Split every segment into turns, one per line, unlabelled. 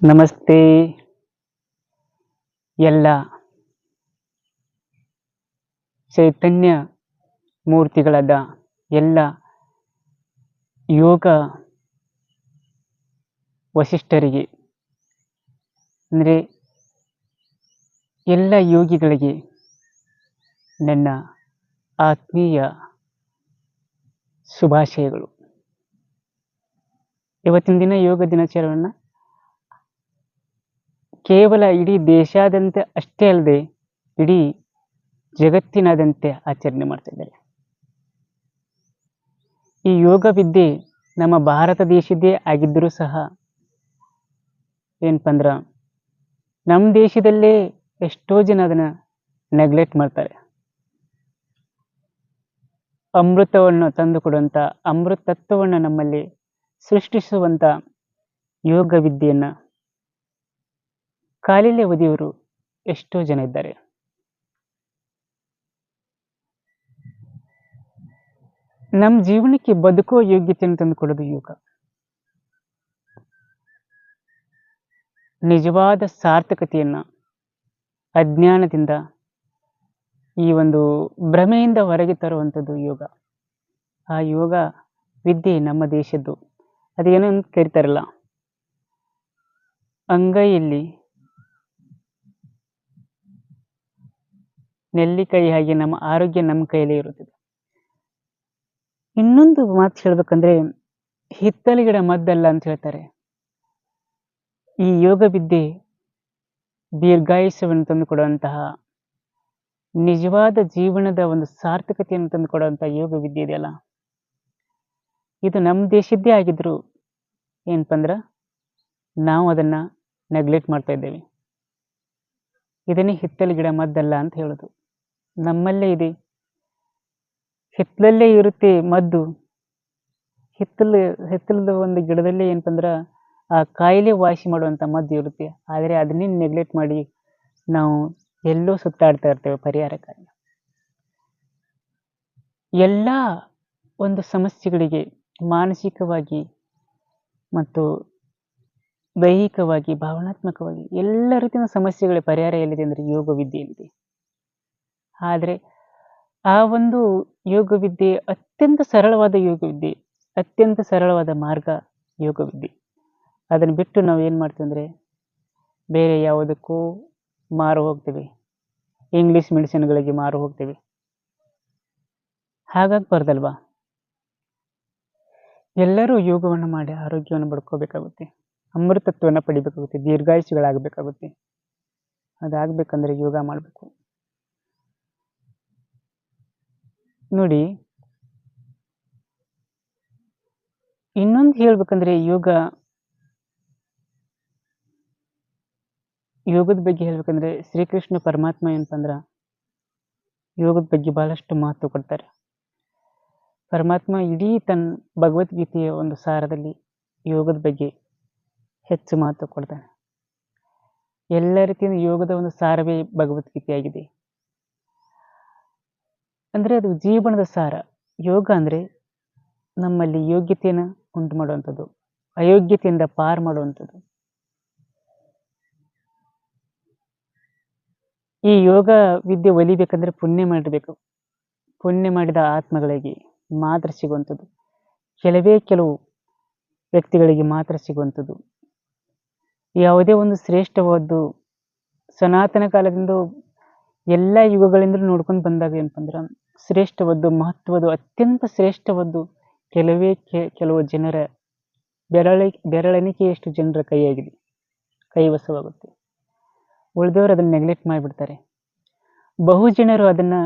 ನಮಸ್ತೆ. ಎಲ್ಲ ಚೈತನ್ಯ ಮೂರ್ತಿಗಳಾದ ಎಲ್ಲ ಯೋಗ ವಶಿಷ್ಠರಿಗೆ ಅಂದರೆ ಎಲ್ಲ ಯೋಗಿಗಳಿಗೆ ನನ್ನ ಆತ್ಮೀಯ ಶುಭಾಶಯಗಳು. ಇವತ್ತಿನ ದಿನ ಯೋಗ ದಿನಾಚರಣೆಯನ್ನು ಕೇವಲ ಇಡೀ ದೇಶಾದ್ಯಂತ ಅಷ್ಟೇ ಅಲ್ಲದೆ ಇಡೀ ಜಗತ್ತಿನಾದಂತೆ ಆಚರಣೆ ಮಾಡ್ತಾ ಇದ್ದಾರೆ. ಈ ಯೋಗ ವಿದ್ಯೆ ನಮ್ಮ ಭಾರತ ದೇಶದ್ದೇ ಆಗಿದ್ದರೂ ಸಹ ಏನಪ್ಪ ಅಂದ್ರ ನಮ್ಮ ದೇಶದಲ್ಲೇ ಎಷ್ಟೋ ಜನ ಅದನ್ನ ನೆಗ್ಲೆಕ್ಟ್ ಮಾಡ್ತಾರೆ. ಅಮೃತವನ್ನು ತಂದು ಕೊಡುವಂತ ಅಮೃತ ತತ್ವವನ್ನು ನಮ್ಮಲ್ಲಿ ಸೃಷ್ಟಿಸುವಂತ ಯೋಗ ವಿದ್ಯೆಯನ್ನ ಕಾಲಿಲೆ ಒದೆಯವರು ಎಷ್ಟೋ ಜನ ಇದ್ದಾರೆ. ನಮ್ಮ ಜೀವನಕ್ಕೆ ಬದುಕೋ ಯೋಗ್ಯತೆಯನ್ನು ತಂದುಕೊಡೋದು ಯೋಗ. ನಿಜವಾದ ಸಾರ್ಥಕತೆಯನ್ನ, ಅಜ್ಞಾನದಿಂದ ಈ ಒಂದು ಭ್ರಮೆಯಿಂದ ಹೊರಗೆ ತರುವಂಥದ್ದು ಯೋಗ. ಆ ಯೋಗ ವಿದ್ಯೆ ನಮ್ಮ ದೇಶದ್ದು. ಅದೇನೋ ಕರಿತಾರಲ್ಲ, ಅಂಗೈಯಲ್ಲಿ ನೆಲ್ಲಿಕಾಯಿ ಹಾಗೆ ನಮ್ಮ ಆರೋಗ್ಯ ನಮ್ಮ ಕೈಯಲ್ಲೇ ಇರುತ್ತದೆ. ಇನ್ನೊಂದು ಮಾತು ಹೇಳ್ಬೇಕಂದ್ರೆ ಹಿತ್ತಲ ಗಿಡ ಮದ್ದಲ್ಲ ಅಂತ ಹೇಳ್ತಾರೆ. ಈ ಯೋಗ ವಿದ್ಯೆ ದೀರ್ಘಾಯುಷ್ಯವನ್ನು ತಂದುಕೊಡುವಂತಹ, ನಿಜವಾದ ಜೀವನದ ಒಂದು ಸಾರ್ಥಕತೆಯನ್ನು ತಂದುಕೊಡುವಂತಹ ಯೋಗ ವಿದ್ಯೆ ಇದೆಯಲ್ಲ ಇದು ನಮ್ಮ ದೇಶದ್ದೇ ಆಗಿದ್ರು ಏನಪ್ಪ ಅಂದ್ರ ನಾವು ಅದನ್ನ ನೆಗ್ಲೆಕ್ಟ್ ಮಾಡ್ತಾ ಇದ್ದೇವೆ. ಇದನ್ನೇ ಹಿತ್ತಲ ಗಿಡ ಮದ್ದಲ್ಲ ಅಂತ ಹೇಳೋದು. ನಮ್ಮಲ್ಲೇ ಇದೆ. ಹಿತ್ತಲಲ್ಲೇ ಇರುತ್ತೆ ಮದ್ದು. ಹಿತ್ತಲು, ಹಿತ್ತಲದ ಒಂದು ಗಿಡದಲ್ಲೇ ಏನಪ್ಪ ಅಂದ್ರ ಆ ಕಾಯಿಲೆ ವಾಸಿ ಮಾಡುವಂತ ಮದ್ದು ಇರುತ್ತೆ. ಆದರೆ ಅದನ್ನೇ ನೆಗ್ಲೆಕ್ಟ್ ಮಾಡಿ ನಾವು ಎಲ್ಲೋ ಸುತ್ತಾಡ್ತಾ ಇರ್ತೇವೆ ಪರಿಹಾರಕ್ಕಾಗಿ ಎಲ್ಲ ಒಂದು ಸಮಸ್ಯೆಗಳಿಗೆ ಮಾನಸಿಕವಾಗಿ ಮತ್ತು ದೈಹಿಕವಾಗಿ, ಭಾವನಾತ್ಮಕವಾಗಿ ಎಲ್ಲ ರೀತಿಯ ಸಮಸ್ಯೆಗಳ ಪರಿಹಾರ ಎಲ್ಲಿದೆ ಅಂದರೆ ಯೋಗ ವಿದ್ಯೆಯಲ್ಲಿದೆ ಆದರೆ ಆ ಒಂದು ಯೋಗ ವಿದ್ಯೆ ಅತ್ಯಂತ ಸರಳವಾದ ಯೋಗ ವಿದ್ಯೆ ಅತ್ಯಂತ ಸರಳವಾದ ಮಾರ್ಗ ಯೋಗ ವಿದ್ಯೆ ಅದನ್ನು ಬಿಟ್ಟು ನಾವು ಏನು ಮಾಡ್ತೀವಿ ಅಂದರೆ ಬೇರೆ ಯಾವುದಕ್ಕೂ ಮಾರು ಹೋಗ್ತೀವಿ. ಇಂಗ್ಲೀಷ್ ಮೆಡಿಸಿನ್ಗಳಿಗೆ ಮಾರು ಹೋಗ್ತೀವಿ. ಹಾಗಾಗಬಾರ್ದಲ್ವಾ? ಎಲ್ಲರೂ ಯೋಗವನ್ನು ಮಾಡಿ ಆರೋಗ್ಯವನ್ನು ಪಡ್ಕೋಬೇಕಾಗುತ್ತೆ ಅಮೃತತ್ವವನ್ನು ಪಡಿಬೇಕಾಗುತ್ತೆ ದೀರ್ಘಾಯುಷಿಗಳಾಗಬೇಕಾಗುತ್ತೆ ಅದಾಗಬೇಕಂದ್ರೆ ಯೋಗ ಮಾಡಬೇಕು. ನೋಡಿ. ಇನ್ನೊಂದು ಹೇಳ್ಬೇಕಂದ್ರೆ ಯೋಗ. ಯೋಗದ ಬಗ್ಗೆ ಹೇಳ್ಬೇಕಂದ್ರೆ ಶ್ರೀಕೃಷ್ಣ ಪರಮಾತ್ಮ ಏನಂತಂದ್ರ ಯೋಗದ ಬಗ್ಗೆ ಬಹಳಷ್ಟು ಮಹತ್ವ ಕೊಡ್ತಾರೆ. ಪರಮಾತ್ಮ ಇಡೀ ತನ್ನ ಭಗವದ್ಗೀತೆಯ ಒಂದು ಸಾರದಲ್ಲಿ ಯೋಗದ ಬಗ್ಗೆ ಹೆಚ್ಚು ಮಹತ್ವ ಕೊಡ್ತಾನೆ. ಎಲ್ಲ ರೀತಿಯ ಯೋಗದ ಒಂದು ಸಾರವೇ ಭಗವದ್ಗೀತೆಯಾಗಿದೆ ಅಂದ್ರೆ ಅದು ಜೀವನದ ಸಾರ. ಯೋಗ ಅಂದ್ರೆ ನಮ್ಮಲ್ಲಿ ಯೋಗ್ಯತೆಯನ್ನು ಉಂಟು ಮಾಡುವಂಥದ್ದು. ಅಯೋಗ್ಯತೆಯಿಂದ ಪಾರು ಮಾಡುವಂಥದ್ದು. ಈ ಯೋಗ ವಿದ್ಯೆ ಒಲಿಬೇಕಂದ್ರೆ ಪುಣ್ಯ ಮಾಡಬೇಕು ಪುಣ್ಯ ಮಾಡಿದ ಆತ್ಮಗಳಿಗೆ ಮಾತ್ರ ಸಿಗುವಂಥದ್ದು. ಕೆಲವೇ ಕೆಲವು ವ್ಯಕ್ತಿಗಳಿಗೆ ಮಾತ್ರ ಸಿಗುವಂಥದ್ದು. ಯಾವುದೇ ಒಂದು ಶ್ರೇಷ್ಠವಾದ್ದು ಸನಾತನ ಕಾಲದಿಂದ ಎಲ್ಲ ಯುಗಗಳಿಂದ ನೋಡ್ಕೊಂಡು ಬಂದಾಗ ಏನಪ್ಪ ಶ್ರೇಷ್ಠವದ್ದು ಶ್ರೇಷ್ಠವಾದ್ದು ಮಹತ್ವದ್ದು, ಅತ್ಯಂತ ಶ್ರೇಷ್ಠವದ್ದು ಕೆಲವೇ ಕೆಲವು ಜನರ ಬೆರಳಿ, ಬೆರಳೆಣಿಕೆಯಷ್ಟು ಜನರ ಕೈಯಾಗಿದೆ ಕೈವಸವಾಗುತ್ತೆ ಉಳಿದವರು ಅದನ್ನು ನೆಗ್ಲೆಕ್ಟ್ ಮಾಡಿಬಿಡ್ತಾರೆ. ಬಹು ಜನರು ಅದನ್ನ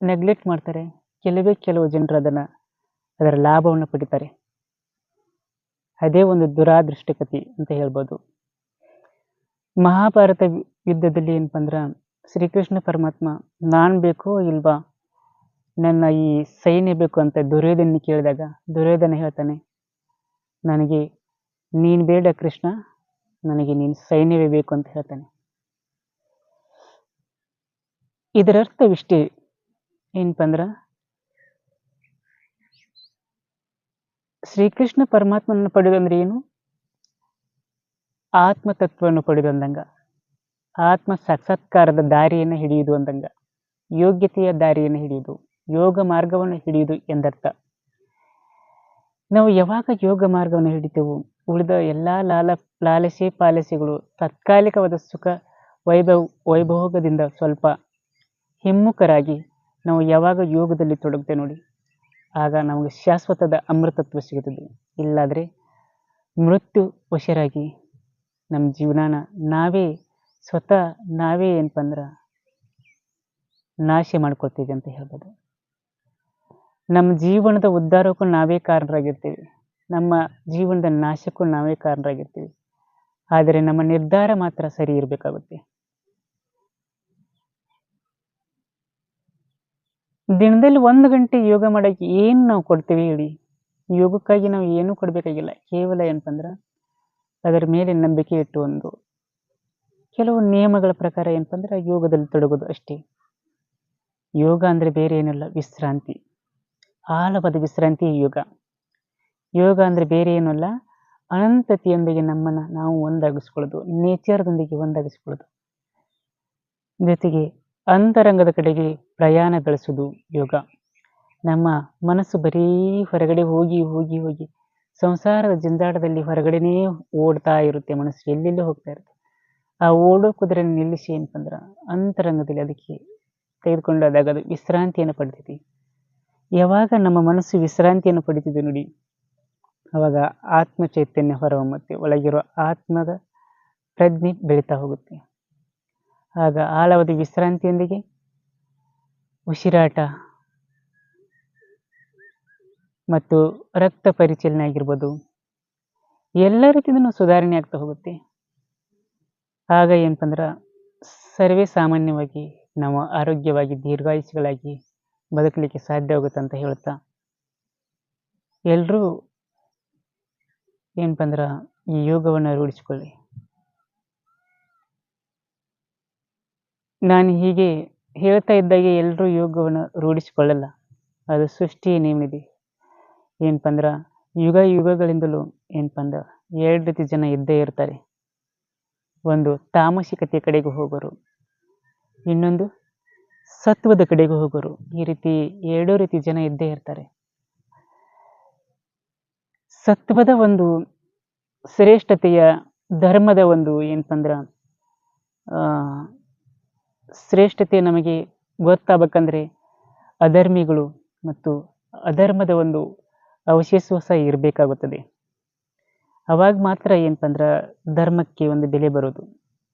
ನೆಗ್ಲೆಕ್ಟ್ ಮಾಡ್ತಾರೆ, ಕೆಲವೇ ಕೆಲವು ಜನರು ಅದನ್ನ ಅದರ ಲಾಭವನ್ನು ಪಡಿತಾರೆ. ಅದೇ ಒಂದು ದುರಾದೃಷ್ಟಕತಿ ಅಂತ ಹೇಳ್ಬೋದು. ಮಹಾಭಾರತ ಯುದ್ಧದಲ್ಲಿ ಏನಪ್ಪ ಅಂದ್ರ ಶ್ರೀಕೃಷ್ಣ ಪರಮಾತ್ಮ, ನಾನ್ ಬೇಕೋ ಇಲ್ವಾ? ನನ್ನ ಈ ಸೈನ್ಯ ಬೇಕು ಅಂತ ದುರ್ಯೋಧನ ಕೇಳಿದಾಗ ದುರ್ಯೋಧನ ಹೇಳ್ತಾನೆ, ನನಗೆ ನೀನ್ ಬೇಡ ಕೃಷ್ಣ, ನನಗೆ ನೀನು ಸೈನ್ಯವೇ ಬೇಕು ಅಂತ ಹೇಳ್ತಾನೆ. ಇದರ ಅರ್ಥವಿಷ್ಟೇ ಏನಪ್ಪ ಶ್ರೀಕೃಷ್ಣ ಪರಮಾತ್ಮನ ಪಡೆದಂದ್ರೆ ಏನು? ಆತ್ಮತತ್ವವನ್ನು ಪಡೆದು ಅಂದಂಗ. ಆತ್ಮ ಸಾಕ್ಷಾತ್ಕಾರದ ದಾರಿಯನ್ನು ಹಿಡಿಯುವುದು ಅಂದಂಗ, ಯೋಗ್ಯತೆಯ ದಾರಿಯನ್ನು ಹಿಡಿಯುವುದು ಯೋಗ ಮಾರ್ಗವನ್ನು ಹಿಡಿಯುವುದು ಎಂದರ್ಥ. ನಾವು ಯಾವಾಗ ಯೋಗ ಮಾರ್ಗವನ್ನು ಹಿಡಿತೇವೋ, ಉಳಿದ ಎಲ್ಲ ಲಾಲ, ಲಾಲಸೆ ಪಾಲಸೆಗಳು ತಾತ್ಕಾಲಿಕವಾದ ಸುಖ, ವೈಭವ, ವೈಭೋಗದಿಂದ ಸ್ವಲ್ಪ ಹಿಮ್ಮುಖರಾಗಿ ನಾವು ಯಾವಾಗ ಯೋಗದಲ್ಲಿ ತೊಡಗ್ತೇವೆ ನೋಡಿ, ಆಗ ನಮಗೆ ಶಾಶ್ವತದ ಅಮೃತತ್ವ ಸಿಗುತ್ತದೆ. ಇಲ್ಲಾದರೆ ಮೃತ್ಯು ವಶರಾಗಿ ನಮ್ಮ ಜೀವನಾನ ನಾವೇ ಸ್ವತಃ ನಾವೇ ಏನಪ್ಪ ಅಂದ್ರೆ ನಾಶ ಮಾಡ್ಕೊಳ್ತೀವಿ ಅಂತ ಹೇಳ್ಬೋದು. ನಮ್ಮ ಜೀವನದ ಉದ್ಧಾರಕ್ಕೂ ನಾವೇ ಕಾರಣರಾಗಿರ್ತೀವಿ. ನಮ್ಮ ಜೀವನದ ನಾಶಕ್ಕೂ ನಾವೇ ಕಾರಣರಾಗಿರ್ತೀವಿ. ಆದರೆ ನಮ್ಮ ನಿರ್ಧಾರ ಮಾತ್ರ ಸರಿ ಇರಬೇಕಾಗುತ್ತೆ. ದಿನದಲ್ಲಿ ಒಂದು ಗಂಟೆ ಯೋಗ ಮಾಡೋಕ್ಕೆ ಏನು ನಾವು ಕೊಡ್ತೀವಿ ಹೇಳಿ? ಯೋಗಕ್ಕಾಗಿ ನಾವು ಏನೂ ಕೊಡಬೇಕಾಗಿಲ್ಲ. ಕೇವಲ ಏನಪ್ಪ ಅಂದ್ರೆ ಅದರ ಮೇಲೆ ನಂಬಿಕೆ ಇಟ್ಟು ಒಂದು ಕೆಲವು ನಿಯಮಗಳ ಪ್ರಕಾರ ಏನಪ್ಪ ಅಂದ್ರೆ ಯೋಗದಲ್ಲಿ ತೊಡಗೋದು ಅಷ್ಟೇ. ಯೋಗ ಅಂದರೆ ಬೇರೆ ಏನಿಲ್ಲ, ವಿಶ್ರಾಂತಿ. ಆಳವಾದ ವಿಶ್ರಾಂತಿ ಯೋಗ. ಯೋಗ ಅಂದರೆ ಬೇರೆ ಏನಲ್ಲ ಅನಂತತೆಯೊಂದಿಗೆ ನಮ್ಮನ್ನು ನಾವು ಒಂದಾಗಿಸ್ಕೊಳ್ಳೋದು, ನೇಚರ್ದೊಂದಿಗೆ ಒಂದಾಗಿಸ್ಕೊಳ್ಳೋದು. ಜೊತೆಗೆ ಅಂತರಂಗದ ಕಡೆಗೆ ಪ್ರಯಾಣ ಬೆಳೆಸೋದು ಯೋಗ. ನಮ್ಮ ಮನಸ್ಸು ಬರೀ ಹೊರಗಡೆ ಹೋಗಿ ಹೋಗಿ ಹೋಗಿ ಸಂಸಾರದ ಜಂಜಾಟದಲ್ಲಿ ಹೊರಗಡೆನೇ ಓಡ್ತಾ ಇರುತ್ತೆ ಮನಸ್ಸು, ಎಲ್ಲೆಲ್ಲೋ ಹೋಗ್ತಾ ಇರುತ್ತೆ. ಆ ಓಡೋ ಕುದುರೆ ನಿಲ್ಲಿಸಿ ಏನಪ್ಪಂದ್ರೆ ಅಂತರಂಗದಲ್ಲಿ ಅದಕ್ಕೆ ತೆಗೆದುಕೊಂಡಾದಾಗ ಅದು ವಿಶ್ರಾಂತಿಯನ್ನು ಪಡಿತೈತಿ ಯಾವಾಗ ನಮ್ಮ ಮನಸ್ಸು ವಿಶ್ರಾಂತಿಯನ್ನು ಪಡಿತಿದೆ ನೋಡಿ, ಅವಾಗ ಆತ್ಮ ಚೈತನ್ಯ ಹೊರಹೊಮ್ಮತ್ತೆ ಒಳಗಿರೋ ಆತ್ಮದ ಪ್ರಜ್ಞೆ ಬೆಳೀತಾ ಹೋಗುತ್ತೆ. ಆಗ ಆಳವಾದ ವಿಶ್ರಾಂತಿಯೊಂದಿಗೆ ಉಸಿರಾಟ ಮತ್ತು ರಕ್ತ ಪರಿಚಲನೆ ಆಗಿರ್ಬೋದು ಎಲ್ಲ ರೀತಿಯಿಂದ ಸುಧಾರಣೆ ಆಗ್ತಾ ಹೋಗುತ್ತೆ. ಆಗ ಏನಪ್ಪಂದ್ರೆ ಸರ್ವೇ ಸಾಮಾನ್ಯವಾಗಿ ನಾವು ಆರೋಗ್ಯವಾಗಿ ದೀರ್ಘಾಯುಷಿಗಳಾಗಿ ಬದುಕಲಿಕ್ಕೆ ಸಾಧ್ಯವಾಗುತ್ತೆ ಅಂತ ಹೇಳ್ತಾ ಎಲ್ಲರೂ ಏನಪ್ಪ ಅಂದ್ರೆ ಈ ಯೋಗವನ್ನು ರೂಢಿಸಿಕೊಳ್ಳಿ. ನಾನು ಹೀಗೆ ಹೇಳ್ತಾ ಇದ್ದಾಗೆ ಎಲ್ಲರೂ ಯೋಗವನ್ನು ರೂಢಿಸಿಕೊಳ್ಳಲ್ಲ. ಅದು ಸೃಷ್ಟಿ ನೇಮಿದೆ. ಏನಪ್ಪ ಅಂದ್ರೆ ಯುಗ ಯುಗಗಳಿಂದಲೂ ಏನಪ್ಪ ಅಂದ್ರೆ ಎರಡು ರೀತಿ ಜನ ಇದ್ದೇ ಇರ್ತಾರೆ. ಒಂದು ತಾಮಸಿಕತೆಯ ಕಡೆಗೆ ಹೋಗೋರು. ಇನ್ನೊಂದು ಸತ್ವದ ಕಡೆಗೆ ಹೋಗೋರು. ಈ ರೀತಿ ಎರಡೂ ರೀತಿ ಜನ ಇದ್ದೇ ಇರ್ತಾರೆ. ಸತ್ವದ ಒಂದು ಶ್ರೇಷ್ಠತೆಯ ಧರ್ಮದ ಒಂದು ಏನಂತಂದ್ರ ಶ್ರೇಷ್ಠತೆ ನಮಗೆ ಗೊತ್ತಾಗಬೇಕಂದ್ರೆ ಅಧರ್ಮಿಗಳು ಮತ್ತು ಅಧರ್ಮದ ಒಂದು ಅವಶೇಷ ಇರಬೇಕಾಗುತ್ತದೆ. ಅವಾಗ ಮಾತ್ರ ಏನಪ್ಪ ಅಂದ್ರೆ ಧರ್ಮಕ್ಕೆ ಒಂದು ಬೆಲೆ ಬರೋದು.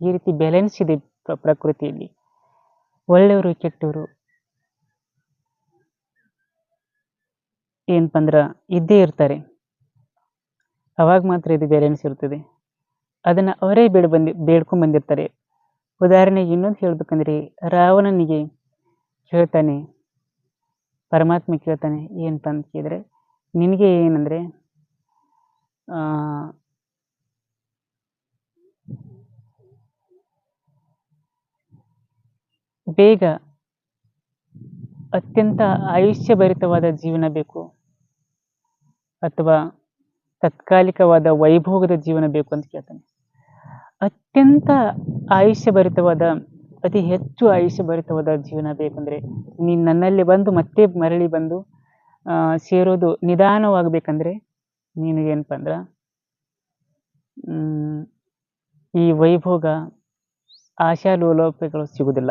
ಈ ರೀತಿ ಬ್ಯಾಲೆನ್ಸ್ ಇದೆ ಪ್ರಕೃತಿಯಲ್ಲಿ. ಒಳ್ಳೆಯವರು ಕೆಟ್ಟವರು. ಏನಪ್ಪ ಅಂದ್ರೆ ಇದ್ದೇ ಇರ್ತಾರೆ. ಅವಾಗ ಮಾತ್ರ ಇದು ಬ್ಯಾಲೆನ್ಸ್ ಇರ್ತದೆ. ಅದನ್ನು ಅವರೇ ಬೇಡ ಬಂದಿ, ಬೇಡ್ಕೊಂಡು ಬಂದಿರ್ತಾರೆ. ಉದಾಹರಣೆಗೆ ಇನ್ನೊಂದು ಹೇಳ್ಬೇಕಂದ್ರೆ ರಾವಣನಿಗೆ ಕೇಳ್ತಾನೆ ಪರಮಾತ್ಮ ಕೇಳ್ತಾನೆ ಏನಪ್ಪ ಅಂತ ಕೇಳಿದ್ರೆ, ನಿನಗೆ ಏನಂದರೆ ಬೇಗ ಅತ್ಯಂತ ಆಯುಷ್ಯಭರಿತವಾದ ಜೀವನ ಬೇಕು ಅಥವಾ ತಾತ್ಕಾಲಿಕವಾದ ವೈಭೋಗದ ಜೀವನ ಬೇಕು ಅಂತ ಕೇಳ್ತಾನೆ. ಅತ್ಯಂತ ಆಯುಷ್ಯಭರಿತವಾದ ಅತಿ ಹೆಚ್ಚು ಆಯುಷ್ಯಭರಿತವಾದ ಜೀವನ ಬೇಕಂದ್ರೆ ನೀನು ನನ್ನಲ್ಲಿ ಬಂದು ಮತ್ತೆ ಮರಳಿ ಬಂದು ಆ, ಸೇರೋದು ನಿಧಾನವಾಗಬೇಕಂದ್ರೆ ನಿನಗೇನಪ್ಪ ಅಂದ್ರೆ ಈ ವೈಭೋಗ ಆಶಾಲೋಲೋಪಗಳು ಸಿಗುವುದಿಲ್ಲ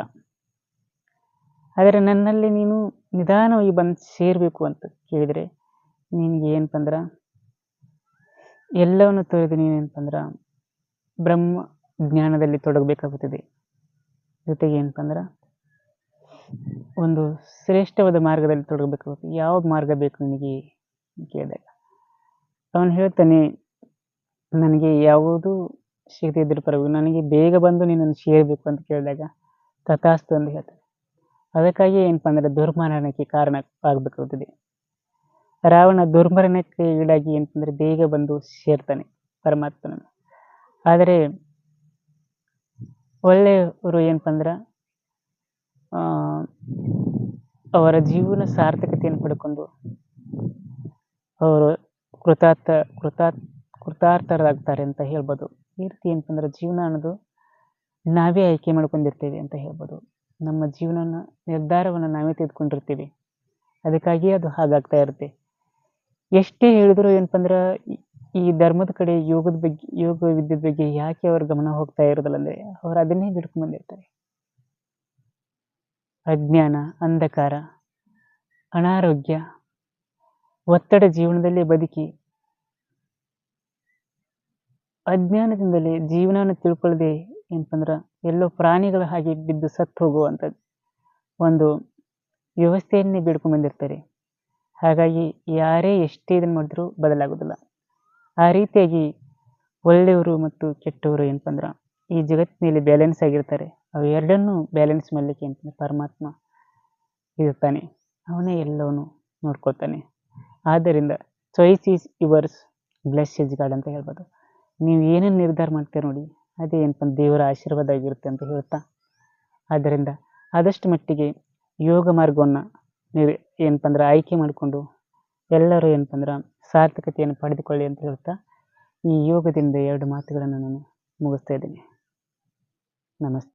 ಆದರೆ ನನ್ನಲ್ಲಿ ನೀನು ನಿಧಾನವಾಗಿ ಬಂದು ಸೇರಬೇಕು ಅಂತ ಕೇಳಿದರೆ ನಿನಗೆ ಏನಪ್ಪ ಅಂದ್ರೆ, ಎಲ್ಲವನ್ನು ತೊರೆದು ನೀನೇನಪ್ಪ ಅಂದ್ರೆ, ಬ್ರಹ್ಮ ಜ್ಞಾನದಲ್ಲಿ ತೊಡಗಬೇಕಾಗುತ್ತದೆ. ಜೊತೆಗೆ ಏನಪ್ಪ ಅಂದ್ರೆ, ಒಂದು ಶ್ರೇಷ್ಠವಾದ ಮಾರ್ಗದಲ್ಲಿ ತೊಡಗಬೇಕಾಗುತ್ತೆ. ಯಾವ ಮಾರ್ಗ ಬೇಕು ನಿನಗೆ? ಕೇಳಿದಾಗ ಅವನು ಹೇಳ್ತಾನೆ, ನನಗೆ ಯಾವುದು ಸಿಗದೇ ಇದ್ರೂ ಪರವಾಗಿಲ್ಲ. ನನಗೆ ಬೇಗ ಬಂದು ನಿನ್ನನ್ನು ಸೇರಬೇಕು ಅಂತ ಕೇಳಿದಾಗ ತಥಾಸ್ತು ಅಂತ ಹೇಳ್ತಾನೆ. ಅದಕ್ಕಾಗಿ ಏನಪ್ಪ ಅಂದರೆ ದುರ್ಮರಣಕ್ಕೆ ಕಾರಣ ಆಗಬೇಕಾಗುತ್ತದೆ. ರಾವಣ ದುರ್ಮರಣಕ್ಕೆ ಈಡಾಗಿ ಏನಂತಂದ್ರೆ ಬೇಗ ಬಂದು ಸೇರ್ತಾನೆ ಪರಮಾತ್ಮನನ್ನು. ಆದರೆ ಒಳ್ಳೆಯವರು ಏನಪ್ಪ ಅಂದ್ರೆ ಅವರ ಜೀವನ ಸಾರ್ಥಕತೆಯನ್ನು ಪಡ್ಕೊಂಡು ಅವರು ಕೃತಾರ್ಥ ಕೃತಾರ್ಥ ಕೃತಾರ್ಥರಾಗ್ತಾರೆ ಅಂತ ಹೇಳ್ಬೋದು. ಈ ರೀತಿ ಅಂದ್ರೆ ಜೀವನ ಅನ್ನೋದು ನಾವೇ ಆಯ್ಕೆ ಮಾಡ್ಕೊಂಡಿರ್ತೇವೆ ಅಂತ ಹೇಳ್ಬೋದು. ನಮ್ಮ ಜೀವನನ, ನಿರ್ಧಾರವನ್ನು ನಾವೇ ತೆಗೆದುಕೊಂಡಿರ್ತೀವಿ. ಅದಕ್ಕಾಗಿ ಅದು ಹಾಗಾಗ್ತಾ ಇರುತ್ತೆ. ಎಷ್ಟೇ ಹೇಳಿದ್ರು ಏನಪ್ಪ ಅಂದ್ರೆ ಈ- ಧರ್ಮದ ಕಡೆ ಯೋಗದ ಬಗ್ಗೆ, ಯೋಗ ವಿದ್ಯೆ ಬಗ್ಗೆ ಯಾಕೆ ಅವ್ರ ಗಮನ ಹೋಗ್ತಾ ಇರೋದಿಲ್ಲ ಅಂದ್ರೆ ಅವ್ರು ಅದನ್ನೇ ಬಿಡ್ಕೊಂಡ್ಬಂದಿರ್ತಾರೆ ಅಜ್ಞಾನ, ಅಂಧಕಾರ, ಅನಾರೋಗ್ಯ ಒತ್ತಡ ಜೀವನದಲ್ಲಿ ಬದುಕಿ, ಅಜ್ಞಾನದಿಂದಲೇ ಜೀವನವನ್ನು ತಿಳ್ಕೊಳ್ಳದೆ ಏನಪ್ಪಂದ್ರೆ ಎಲ್ಲೋ ಪ್ರಾಣಿಗಳ ಹಾಗೆ ಬಿದ್ದು ಸತ್ತು ಹೋಗುವಂಥದ್ದು. ಒಂದು ವ್ಯವಸ್ಥೆಯನ್ನೇ ಬೇಡ್ಕೊಂಡು ಬಂದಿರ್ತಾರೆ. ಹಾಗಾಗಿ ಯಾರೇ ಎಷ್ಟೇ ಇದನ್ನು ಮಾಡಿದ್ರೂ ಬದಲಾಗೋದಿಲ್ಲ. ಆ ರೀತಿಯಾಗಿ ಒಳ್ಳೆಯವರು ಮತ್ತು ಕೆಟ್ಟವರು ಏನಪ್ಪ ಅಂದ್ರೆ ಈ ಜಗತ್ತಿನಲ್ಲಿ ಬ್ಯಾಲೆನ್ಸ್ ಆಗಿರ್ತಾರೆ. ಅವು ಎರಡನ್ನೂ ಬ್ಯಾಲೆನ್ಸ್ ಮಾಡಲಿಕ್ಕೆ ಏನಪ್ಪ ಪರಮಾತ್ಮ ಇರ್ತಾನೆ ಅವನೇ ಎಲ್ಲವನ್ನು ನೋಡ್ಕೊಳ್ತಾನೆ. ಆದ್ದರಿಂದ choice is yours bless is God ಅಂತ ಹೇಳ್ಬೋದು. ನೀವು ಏನೇನು ನಿರ್ಧಾರ ಮಾಡ್ತೀರ ನೋಡಿ, ಅದೇ ಏನಪ್ಪ, ದೇವರ ಆಶೀರ್ವಾದ ಆಗಿರುತ್ತೆ ಅಂತ ಹೇಳ್ತಾ. ಆದ್ದರಿಂದ ಆದಷ್ಟು ಮಟ್ಟಿಗೆ ಯೋಗ ಮಾರ್ಗವನ್ನು ನೀವು ಏನಪ್ಪ ಅಂದ್ರೆ ಆಯ್ಕೆ ಮಾಡಿಕೊಂಡು ಎಲ್ಲರೂ ಏನಪ್ಪ ಅಂದ್ರೆ ಸಾರ್ಥಕತೆಯನ್ನು ಪಡೆದುಕೊಳ್ಳಿ ಅಂತ ಹೇಳ್ತಾ ಈ ಯೋಗದಿಂದ ಎರಡು ಮಾತುಗಳನ್ನು ನಾನು ಮುಗಿಸ್ತಾ ಇದ್ದೀನಿ. ನಮಸ್ತೆ.